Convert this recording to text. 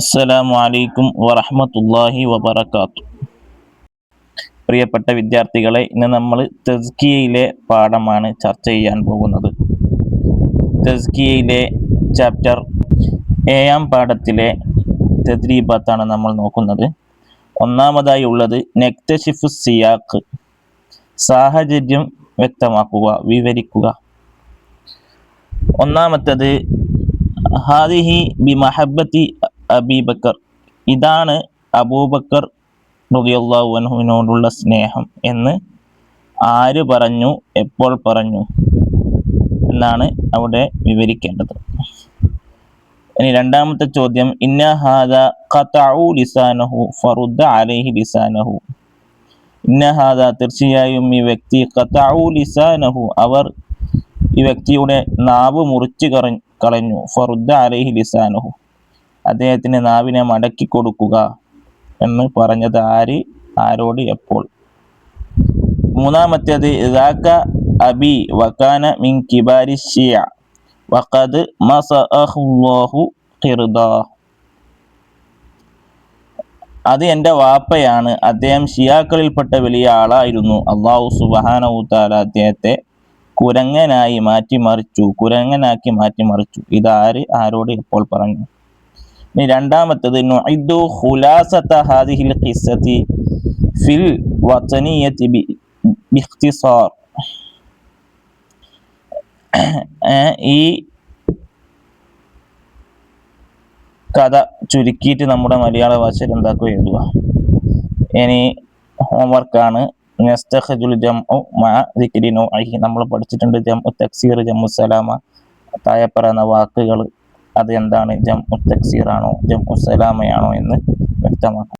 അസ്സലാമു അലൈക്കും വറഹമത്തല്ലാഹി വബറകാത്തു. പ്രിയപ്പെട്ട വിദ്യാർത്ഥികളെ ഇന്ന് നമ്മൾ തെസ്കിയയിലെ പാഠമാണ് ചർച്ച ചെയ്യാൻ പോകുന്നത്. തെസ്കിയയിലെ ചാപ്റ്റർ ഏഴാം പാഠത്തിലെ തെദ്രീബത്താണ് നമ്മൾ നോക്കുന്നത്. ഒന്നാമതായി ഉള്ളത് നെക്തഷിഫ് സിയാഖ് സാഹചര്യം വ്യക്തമാക്കുക വിവരിക്കുക. ഒന്നാമത്തത് ഹാദിഹി ബി മഹബത്തി അബീബക്കർ. ഇതാണ് അബൂബക്കർ റളിയല്ലാഹു അൻഹുവിനോടുള്ള സ്നേഹം എന്ന് ആര് പറഞ്ഞു എപ്പോൾ പറഞ്ഞു എന്നാണ് അവിടെ വിവരിക്കേണ്ടത്. ഇനി രണ്ടാമത്തെ ചോദ്യം ഇന്ന ഹാദ ഖതഉ ലിസാനഹു ഫറുദ്ദ അലൈഹി ലിസാനഹു. ഇന്ന ഹാദ തീർച്ചയായും ഈ വ്യക്തി ഖതഉ ലിസാനഹു അവർ ഈ വ്യക്തിയുടെ നാവ് മുറിച്ച് കളഞ്ഞു ഫറുദ്ദ അലൈഹി ലിസാനഹു. അദ്ദേഹത്തിന് നാവിനെ മടക്കി കൊടുക്കുക എന്ന് പറഞ്ഞത് ആര്? ആരോട്? എപ്പോൾ? മൂന്നാമത്തേത് ഇതാക്ക അബി വക്കാന മിൻ കിബാരി ഷിയ. വഖദ് മസഅഹുല്ലാഹു ഖിർദാ. അത് എന്റെ വാപ്പയാണ്. അദ്ദേഹം ഷിയാക്കളിൽപ്പെട്ട വലിയ ആളായിരുന്നു. അള്ളാഹു സുബാനവുത്താല അദ്ദേഹത്തെ കുരങ്ങനായി മാറ്റിമറിച്ചു. കുരങ്ങനാക്കി മാറ്റിമറിച്ചു. ഇതാര്? ആരോട്? ഇപ്പോൾ പറഞ്ഞു. ഇനി രണ്ടാമത്തത് ഫിൽ ഈ കഥ ചുരുക്കിയിട്ട് നമ്മുടെ മലയാള ഭാഷയിൽ എന്താക്കുക എഴുതുക. ഇനി ഹോംവർക്കാണ് നമ്മൾ പഠിച്ചിട്ടുണ്ട് ജംഉ തക്സീർ ജംഉ സലാമ തായപ്പറ എന്ന വാക്കുകൾ. അത് എന്താണ് ജംഉ തക്സീർ ആണോ ജംഉ സലാമയാണോ എന്ന് വ്യക്തമാക്കും.